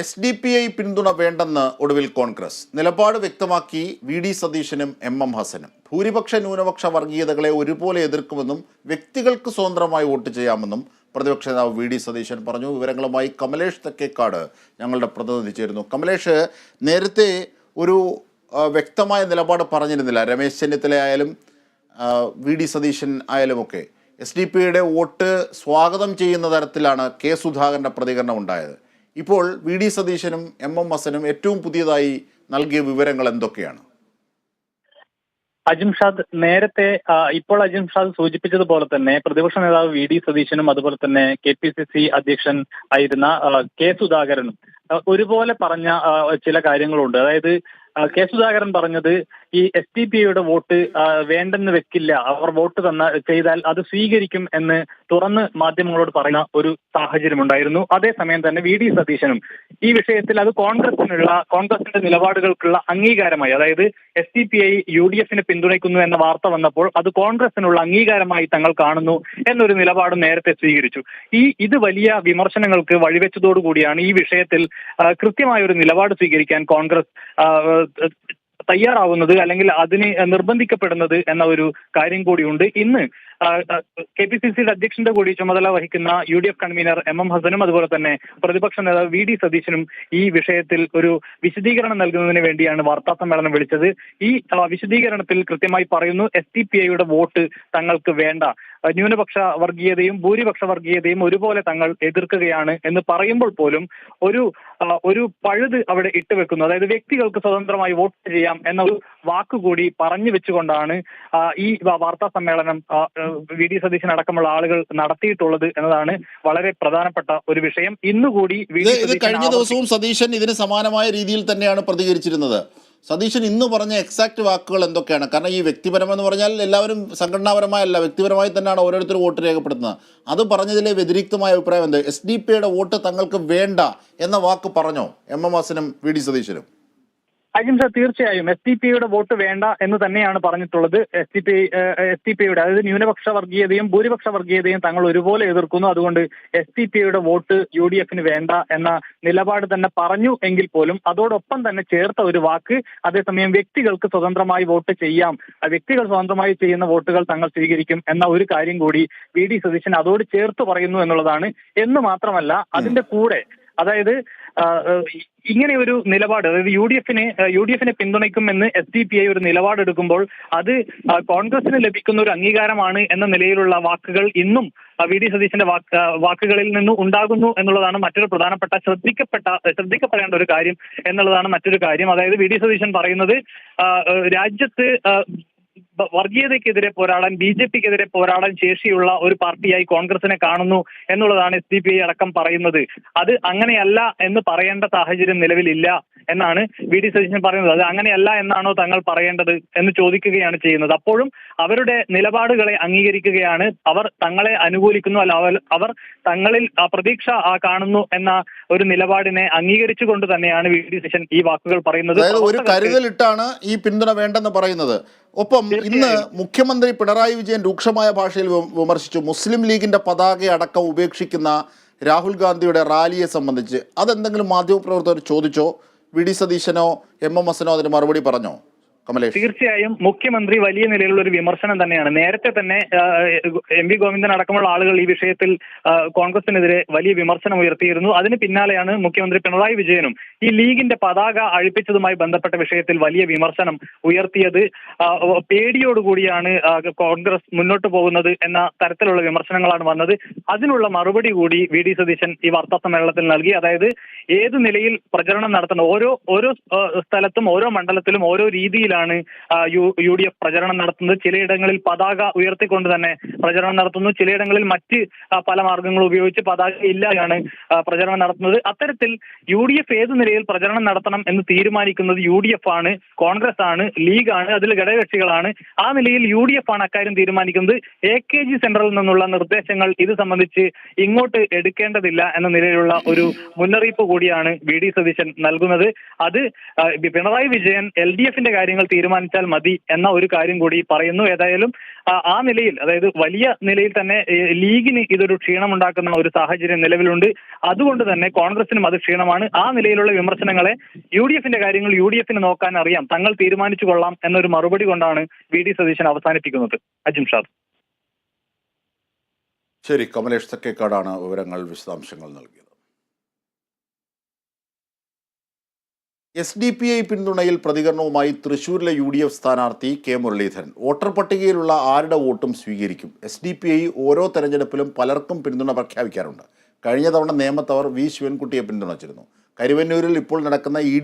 S D P I പിന്തുണ വേണ്ടെന്ന് ഒടുവിൽ കോൺഗ്രസ്. നിലപാട് വ്യക്തമാക്കി വി ഡി സതീശനും എം എം ഹസനും. ഭൂരിപക്ഷ ന്യൂനപക്ഷ വർഗീയതകളെ ഒരുപോലെ എതിർക്കുമെന്നും വ്യക്തികൾക്ക് സ്വതന്ത്രമായി വോട്ട് ചെയ്യാമെന്നും പ്രതിപക്ഷ നേതാവ് വി ഡി സതീശൻ പറഞ്ഞു. വിവരങ്ങളുമായി കമലേഷ് തെക്കേക്കാട് ഞങ്ങളുടെ പ്രതിനിധി ചേരുന്നു. കമലേഷ് നേരത്തെ ഒരു വ്യക്തമായ നിലപാട് പറഞ്ഞിരുന്നില്ല. രമേശ് ചെന്നിത്തല ആയാലും വി ഡി സതീശൻ ആയാലുമൊക്കെ. എസ് ഡി പിയുടെ വോട്ട് സ്വാഗതം ചെയ്യുന്ന തരത്തിലാണ് കെ സുധാകരന്റെ പ്രതികരണം ഉണ്ടായത്. ഇപ്പോൾ വി ഡി സതീശനും എം എം ഹസനും ഏറ്റവും പുതിയതായി നൽകിയ വിവരങ്ങൾ എന്തൊക്കെയാണ്? അജിംഷാദ് നേരത്തെ ഇപ്പോൾ അജിംഷാദ് സൂചിപ്പിച്ചതുപോലെ തന്നെ പ്രതിപക്ഷ നേതാവ് വി ഡി സതീശനും അതുപോലെ തന്നെ കെ പി സി സി അധ്യക്ഷൻ ആയിരുന്ന കെ സുധാകരനും ഒരുപോലെ പറഞ്ഞ ചില കാര്യങ്ങളുണ്ട്. അതായത് കെ സുധാകരൻ പറഞ്ഞത് ഈ എസ് ഡി പി ഐയുടെ വോട്ട് വേണ്ടെന്ന് വെക്കില്ല. അവർ വോട്ട് തന്ന ചെയ്താൽ അത് സ്വീകരിക്കും എന്ന് തുറന്ന് മാധ്യമങ്ങളോട് പറയുന്ന ഒരു സാഹചര്യം ഉണ്ടായിരുന്നു. അതേസമയം തന്നെ വി ഡി സതീശനും ഈ വിഷയത്തിൽ അത് കോൺഗ്രസിനുള്ള കോൺഗ്രസിന്റെ നിലപാടുകൾക്കുള്ള അംഗീകാരമായി അതായത് S D P I U D എഫിനെ പിന്തുണയ്ക്കുന്നു എന്ന വാർത്ത വന്നപ്പോൾ അത് കോൺഗ്രസിനുള്ള അംഗീകാരമായി തങ്ങൾ കാണുന്നു എന്നൊരു നിലപാട് നേരത്തെ സ്വീകരിച്ചു. ഈ ഇത് വലിയ വിമർശനങ്ങൾക്ക് വഴിവെച്ചതോടുകൂടിയാണ് ഈ വിഷയത്തിൽ കൃത്യമായ ഒരു നിലപാട് സ്വീകരിക്കാൻ കോൺഗ്രസ് തയ്യാറാവുന്നത് അല്ലെങ്കിൽ അതിന് നിർബന്ധിക്കപ്പെടുന്നത് എന്ന ഒരു കാര്യം കൂടിയുണ്ട്. ഇന്ന് കെ പി സി സിയുടെ അധ്യക്ഷന്റെ കൂടി ചുമതല വഹിക്കുന്ന U D F convenor M M ഹസനും അതുപോലെ തന്നെ പ്രതിപക്ഷ നേതാവ് വി ഡി സതീശനും ഈ വിഷയത്തിൽ ഒരു വിശദീകരണം നൽകുന്നതിന് വേണ്ടിയാണ് വാർത്താ സമ്മേളനം വിളിച്ചത്. ഈ വിശദീകരണത്തിൽ കൃത്യമായി പറയുന്നു എസ് ടി പി ഐയുടെ വോട്ട് തങ്ങൾക്ക് വേണ്ട. ന്യൂനപക്ഷ വർഗീയതയും ഭൂരിപക്ഷ വർഗീയതയും ഒരുപോലെ തങ്ങൾ എതിർക്കുകയാണ് എന്ന് പറയുമ്പോൾ പോലും ഒരു ഒരു പഴുത് അവിടെ ഇട്ടുവെക്കുന്നു. അതായത് വ്യക്തികൾക്ക് സ്വതന്ത്രമായി വോട്ട് ചെയ്യാം എന്ന ഒരു വാക്കുകൂടി പറഞ്ഞു വെച്ചുകൊണ്ടാണ് ഈ വാർത്താ സമ്മേളനം വി. ഡി. സതീശൻ അടക്കമുള്ള ആളുകൾ നടത്തിയിട്ടുള്ളത് എന്നതാണ് വളരെ പ്രധാനപ്പെട്ട ഒരു വിഷയം. ഇന്നുകൂടി ഇത് കഴിഞ്ഞ ദിവസവും സതീശൻ ഇതിന് സമാനമായ രീതിയിൽ തന്നെയാണ് പ്രതികരിച്ചിരുന്നത്. സതീശൻ ഇന്ന് പറഞ്ഞ എക്സാക്ട് വാക്കുകൾ എന്തൊക്കെയാണ്? കാരണം ഈ വ്യക്തിപരമെന്ന് പറഞ്ഞാൽ എല്ലാവരും സംഘടനാപരമായല്ല വ്യക്തിപരമായി തന്നെയാണ് ഓരോരുത്തരും വോട്ട് രേഖപ്പെടുത്തുന്നത്. അത് പറഞ്ഞതിലെ വ്യതിരിക്തമായ അഭിപ്രായം എന്ത്? എസ് ഡി പിയുടെ വോട്ട് തങ്ങൾക്ക് വേണ്ട എന്ന വാക്ക് പറഞ്ഞോ? എം. എം. ഹസനും വി. ഡി. സതീശനും. അജിംഷ തീർച്ചയായും എസ് ടി പിയുടെ വോട്ട് വേണ്ട എന്ന് തന്നെയാണ് പറഞ്ഞിട്ടുള്ളത്. S T P S T പിയുടെ അതായത് ന്യൂനപക്ഷ വർഗീയതയും ഭൂരിപക്ഷ വർഗീയതയും തങ്ങൾ ഒരുപോലെ എതിർക്കുന്നു. അതുകൊണ്ട് എസ് ടി പിയുടെ വോട്ട് യു ഡി എഫിന് വേണ്ട എന്ന നിലപാട് തന്നെ പറഞ്ഞു എങ്കിൽ പോലും അതോടൊപ്പം തന്നെ ചേർത്ത ഒരു വാക്ക് അതേസമയം വ്യക്തികൾക്ക് സ്വതന്ത്രമായി വോട്ട് ചെയ്യാം. ആ വ്യക്തികൾ സ്വതന്ത്രമായി ചെയ്യുന്ന വോട്ടുകൾ തങ്ങൾ സ്വീകരിക്കും എന്ന ഒരു കാര്യം കൂടി വി ഡി സതീശൻ അതോട് ചേർത്ത് പറയുന്നു എന്നുള്ളതാണ്. എന്ന് മാത്രമല്ല അതിന്റെ കൂടെ അതായത് ഇങ്ങനെ ഒരു നിലപാട് അതായത് യു ഡി എഫിനെ യു ഡി എഫിനെ പിന്തുണയ്ക്കുമെന്ന് എസ് ഡി പി ഐ ഒരു നിലപാടെടുക്കുമ്പോൾ അത് കോൺഗ്രസിന് ലഭിക്കുന്ന ഒരു അംഗീകാരമാണ് എന്ന നിലയിലുള്ള വാക്കുകൾ ഇന്നും വി. ഡി. സതീശന്റെ വാക്ക് വാക്കുകളിൽ നിന്ന് ഉണ്ടാകുന്നു എന്നുള്ളതാണ് മറ്റൊരു പ്രധാനപ്പെട്ട ശ്രദ്ധിക്കപ്പെട്ട ശ്രദ്ധിക്കപ്പെടേണ്ട ഒരു കാര്യം എന്നുള്ളതാണ് മറ്റൊരു കാര്യം. അതായത് വി. ഡി. സതീശൻ പറയുന്നത് രാജ്യത്ത് വർഗീയതയ്ക്കെതിരെ പോരാടാൻ ബി ജെ പിക്കെതിരെ പോരാടാൻ ശേഷിയുള്ള ഒരു പാർട്ടിയായി കോൺഗ്രസിനെ കാണുന്നു എന്നുള്ളതാണ് എസ് ഡി പി ഐ അടക്കം പറയുന്നത്. അത് അങ്ങനെയല്ല എന്ന് പറയേണ്ട സാഹചര്യം നിലവിലില്ല. എന്നാണ് വി ഡി സതീശൻ പറയുന്നത്. അത് അങ്ങനെയല്ല എന്നാണോ തങ്ങൾ പറയേണ്ടത് എന്ന് ചോദിക്കുകയാണ് ചെയ്യുന്നത്. അപ്പോഴും അവരുടെ നിലപാടുകളെ അംഗീകരിക്കുകയാണ്. അവർ തങ്ങളെ അനുകൂലിക്കുന്നു. അല്ല അവർ തങ്ങളിൽ ആ പ്രതീക്ഷ ആ കാണുന്നു എന്ന ഒരു നിലപാടിനെ അംഗീകരിച്ചുകൊണ്ട് തന്നെയാണ് വി ഡി സതീശൻ ഈ വാക്കുകൾ പറയുന്നത്. ഒരു കരുതലിട്ടാണ് ഈ പിന്തുണ വേണ്ടെന്ന് പറയുന്നത്. ഒപ്പം ഇന്ന് മുഖ്യമന്ത്രി പിണറായി വിജയൻ രൂക്ഷമായ ഭാഷയിൽ വിമർശിച്ചു. മുസ്ലിം ലീഗിന്റെ പതാക അടക്കം ഉപേക്ഷിക്കുന്ന രാഹുൽ ഗാന്ധിയുടെ റാലിയെ സംബന്ധിച്ച് അതെന്തെങ്കിലും മാധ്യമപ്രവർത്തകർ ചോദിച്ചോ? വി ഡി സതീശനോ എം എം എസിനോ അതിന് മറുപടി പറഞ്ഞോ? തീർച്ചയായും മുഖ്യമന്ത്രി വലിയ നിലയിലുള്ള ഒരു വിമർശനം തന്നെയാണ്. നേരത്തെ തന്നെ എം വി ഗോവിന്ദൻ അടക്കമുള്ള ആളുകൾ ഈ വിഷയത്തിൽ കോൺഗ്രസിനെതിരെ വലിയ വിമർശനം ഉയർത്തിയിരുന്നു. അതിന് പിന്നാലെയാണ് മുഖ്യമന്ത്രി പിണറായി വിജയനും ഈ ലീഗിന്റെ പതാക അഴിപ്പിച്ചതുമായി ബന്ധപ്പെട്ട വിഷയത്തിൽ വലിയ വിമർശനം ഉയർത്തിയത്. പേടിയോടുകൂടിയാണ് കോൺഗ്രസ് മുന്നോട്ട് പോകുന്നത് എന്ന തരത്തിലുള്ള വിമർശനങ്ങളാണ് വന്നത്. അതിനുള്ള മറുപടി കൂടി വി ഡി സതീശൻ ഈ വാർത്താ സമ്മേളനത്തിൽ നൽകി. അതായത് ഏത് നിലയിൽ പ്രചരണം നടത്തണം? ഓരോ ഓരോ സ്ഥലത്തും ഓരോ മണ്ഡലത്തിലും ഓരോ രീതിയിലാണ് ആ, യു ഡി എഫ് പ്രചരണം നടത്തുന്നത്. ചിലയിടങ്ങളിൽ പതാക ഉയർത്തിക്കൊണ്ട് തന്നെ പ്രചരണം നടത്തുന്നു. ചിലയിടങ്ങളിൽ മറ്റ് പല മാർഗങ്ങൾ ഉപയോഗിച്ച് പതാക ഇല്ലാതെയാണ് പ്രചരണം നടത്തുന്നത്. അത്തരത്തിൽ യു ഡി എഫ് ഏത് നിലയിൽ പ്രചരണം നടത്തണം എന്ന് തീരുമാനിക്കുന്നത് യു ഡി എഫ് ആണ് കോൺഗ്രസ് ആണ് ലീഗാണ് അതിൽ ഘടകകക്ഷികളാണ്. ആ നിലയിൽ യു ഡി എഫ് ആണ് അക്കാര്യം തീരുമാനിക്കുന്നത്. എ കെ ജി സെന്ററിൽ നിന്നുള്ള നിർദ്ദേശങ്ങൾ ഇത് സംബന്ധിച്ച് ഇങ്ങോട്ട് എടുക്കേണ്ടതില്ല എന്ന നിലയിലുള്ള ഒരു മുന്നറിയിപ്പ് കൂടിയാണ് വി ഡി സതീശൻ നൽകുന്നത്. അത് പിണറായി വിജയൻ എൽ ഡി എഫിന്റെ കാര്യങ്ങൾ തീരുമാനിച്ചാൽ മതി എന്ന ഒരു കാര്യം കൂടി പറയുന്നു. ഏതായാലും ആ, നിലയിൽ അതായത് വലിയ നിലയിൽ തന്നെ ലീഗിന് ഇതൊരു ക്ഷീണമുണ്ടാക്കുന്ന ഒരു സാഹചര്യം നിലവിലുണ്ട്. അതുകൊണ്ട് തന്നെ കോൺഗ്രസിനും അത് ക്ഷീണമാണ്. ആ നിലയിലുള്ള വിമർശനങ്ങളെ യു ഡി എഫിന്റെ കാര്യങ്ങൾ യു ഡി എഫിന് നോക്കാൻ അറിയാം. തങ്ങൾ തീരുമാനിച്ചു കൊള്ളാം എന്നൊരു മറുപടി കൊണ്ടാണ് വി ഡി സതീശൻ അവസാനിപ്പിക്കുന്നത്. അജിം ഷാദ്. ശരി കമലേഷ് തക്കേക്കാടാണ് വിവരങ്ങൾ വിശദാംശങ്ങൾ നൽകിയത്. എസ് ഡി പി ഐ പിന്തുണയിൽ പ്രതികരണവുമായി തൃശൂരിലെ യു ഡി എഫ് സ്ഥാനാർത്ഥി കെ മുരളീധരൻ. വോട്ടർ പട്ടികയിലുള്ള ആരുടെ വോട്ടും സ്വീകരിക്കും. എസ് ഡി പി ഐ ഓരോ തെരഞ്ഞെടുപ്പിലും പലർക്കും പിന്തുണ പ്രഖ്യാപിക്കാറുണ്ട്. കഴിഞ്ഞ തവണ നേമത്തവർ വി. ശിവൻകുട്ടിയെ പിന്തുണച്ചിരുന്നു. കരുവന്നൂരിൽ ഇപ്പോൾ നടക്കുന്ന ഇ